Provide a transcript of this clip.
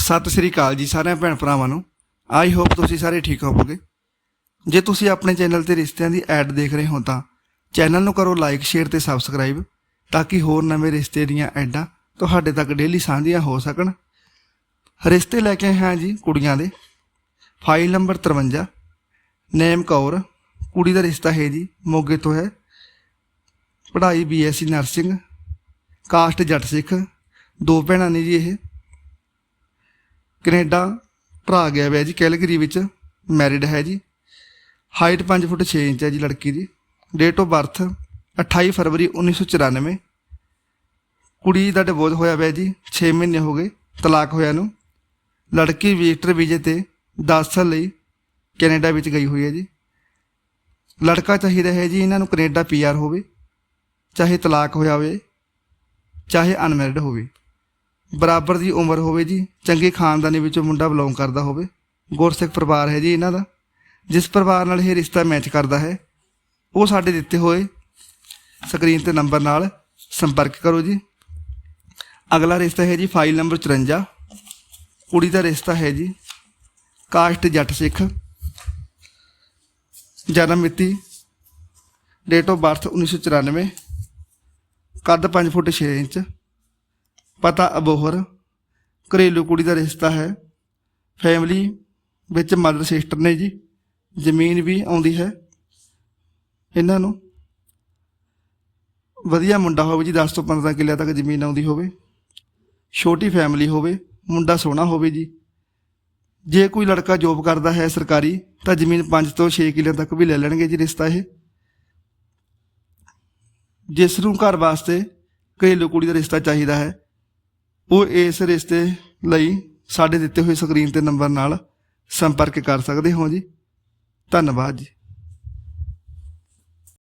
ਸਤਿ ਸ੍ਰੀ ਅਕਾਲ ਜੀ ਸਾਰਿਆਂ ਭੈਣ ਭਰਾਵਾਂ ਨੂੰ। ਆਈ ਹੋਪ ਤੁਸੀਂ ਸਾਰੇ ਠੀਕ ਹੋਵੋਗੇ। ਜੇ ਤੁਸੀਂ ਆਪਣੇ ਚੈਨਲ ਤੇ ਰਿਸ਼ਤਿਆਂ ਦੀ ਐਡ ਦੇਖ ਰਹੇ ਹੋ ਤਾਂ ਚੈਨਲ ਨੂੰ ਕਰੋ ਲਾਈਕ, ਸ਼ੇਅਰ ਤੇ ਸਬਸਕ੍ਰਾਈਬ ਤਾਂ ਕਿ ਹੋਰ ਨਵੇਂ ਰਿਸ਼ਤੇ ਦੀਆਂ ਐਡਾਂ ਤੁਹਾਡੇ ਤੱਕ ਡੇਲੀ ਸਾਂਝੀਆਂ ਹੋ ਸਕਣ। ਰਿਸ਼ਤੇ ਲੈ ਕੇ ਆਏ ਹਾਂ ਜੀ ਕੁੜੀਆਂ ਦੇ। File number 53 name Kaur. ਕੁੜੀ ਦਾ ਰਿਸ਼ਤਾ ਹੈ ਜੀ ਮੋਗੇ ਤੋਂ ਹੈ। ਪੜ੍ਹਾਈ ਬੀਐਸਸੀ ਨਰਸਿੰਗ ਕਾਸਟ ਜੱਟ ਸਿੱਖ। ਦੋ ਭੈਣਾਂ ਨੇ ਜੀ ਇਹ। ਕੈਨੇਡਾ ਭਰਾ ਗਿਆ ਹੋਇਆ ਜੀ, ਕੈਲਗਰੀ ਵਿੱਚ ਮੈਰਿਡ ਹੈ ਜੀ। ਹਾਈਟ 5 ਫੁੱਟ 6 ਇੰਚ ਹੈ ਜੀ ਲੜਕੀ ਦੀ। ਡੇਟ ਆਫ ਬਰਥ 28 ਫਰਵਰੀ 1994 ਕੁੜੀ ਦਾ ਡਿਵੋਰਸ ਹੋਇਆ ਹੋਇਆ ਜੀ 6 ਮਹੀਨੇ ਹੋ ਗਏ ਤਲਾਕ ਹੋਇਆ ਨੂੰ। ਲੜਕੀ ਵਿਜ਼ਟਰ ਵੀਜ਼ੇ ਤੇ 10 ਸਾਲ ਲਈ ਕੈਨੇਡਾ ਵਿੱਚ ਗਈ ਹੋਈ ਹੈ ਜੀ। ਲੜਕਾ ਚਾਹੀਦਾ ਹੈ ਜੀ ਇਹਨਾਂ ਨੂੰ ਕੈਨੇਡਾ ਪੀਆਰ ਹੋਵੇ, ਚਾਹੇ ਤਲਾਕ ਹੋਇਆ ਹੋਵੇ, ਚਾਹੇ ਅਨਮੈਰਿਡ ਹੋਵੇ। ਬਰਾਬਰ ਦੀ ਉਮਰ ਹੋਵੇ ਜੀ, ਚੰਗੇ ਖਾਨਦਾਨੀ ਵਿੱਚੋਂ ਮੁੰਡਾ ਬਿਲੋਂਗ ਕਰਦਾ ਹੋਵੇ। ਗੁਰਸਿੱਖ ਪਰਿਵਾਰ ਹੈ ਜੀ ਇਹਨਾਂ ਦਾ। ਜਿਸ ਪਰਿਵਾਰ ਨਾਲ ਇਹ ਰਿਸ਼ਤਾ ਮੈਚ ਕਰਦਾ ਹੈ, ਉਹ ਸਾਡੇ ਦਿੱਤੇ ਹੋਏ ਸਕਰੀਨ ਤੇ ਨੰਬਰ ਨਾਲ ਸੰਪਰਕ ਕਰੋ ਜੀ। ਅਗਲਾ ਰਿਸ਼ਤਾ ਹੈ ਜੀ ਫਾਈਲ ਨੰਬਰ 54 ਕੁੜੀ ਦਾ ਰਿਸ਼ਤਾ ਹੈ ਜੀ ਕਾਸਟ ਜੱਟ ਸਿੱਖ। ਜਨਮ ਮਿਤੀ ਡੇਟ ਆਫ ਬਰਥ 1994 ਕੱਦ 5 ਫੁੱਟ 6 ਇੰਚ। ਪਤਾ ਅਬੋਹਰ ਘਰੇਲੂ ਕੁੜੀ ਦਾ ਰਿਸ਼ਤਾ ਹੈ। ਫੈਮਿਲੀ ਵਿੱਚ ਮਦਰ ਸਿਸਟਰ ਨੇ ਜੀ, ਜ਼ਮੀਨ ਵੀ ਆਉਂਦੀ ਹੈ ਇਹਨਾਂ ਨੂੰ। ਵਧੀਆ ਮੁੰਡਾ ਹੋਵੇ ਜੀ 10 ਤੋਂ 15 ਕਿੱਲਿਆਂ ਤੱਕ ਜ਼ਮੀਨ ਆਉਂਦੀ ਹੋਵੇ। ਛੋਟੀ ਫੈਮਿਲੀ ਹੋਵੇ, ਮੁੰਡਾ ਸੋਹਣਾ ਹੋਵੇ ਜੀ। ਜੇ ਕੋਈ ਲੜਕਾ ਜੋਬ ਕਰਦਾ ਹੈ ਸਰਕਾਰੀ, ਤਾਂ ਜ਼ਮੀਨ 5 ਤੋਂ 6 ਕਿੱਲੇ ਤੱਕ ਵੀ ਲੈ ਲੈਣਗੇ ਜੀ ਰਿਸ਼ਤਾ ਇਹ। ਜਿਸ ਨੂੰ ਘਰ ਵਾਸਤੇ ਘਰੇਲੂ ਕੁੜੀ ਦਾ ਰਿਸ਼ਤਾ ਚਾਹੀਦਾ ਹੈ ਉਹ ਇਸ ਰਿਸ਼ਤੇ ਲਈ ਸਾਡੇ ਦਿੱਤੇ ਹੋਏ ਸਕਰੀਨ ਤੇ ਨੰਬਰ ਨਾਲ ਸੰਪਰਕ ਕਰ ਸਕਦੇ ਹੋ ਜੀ। ਧੰਨਵਾਦ ਜੀ।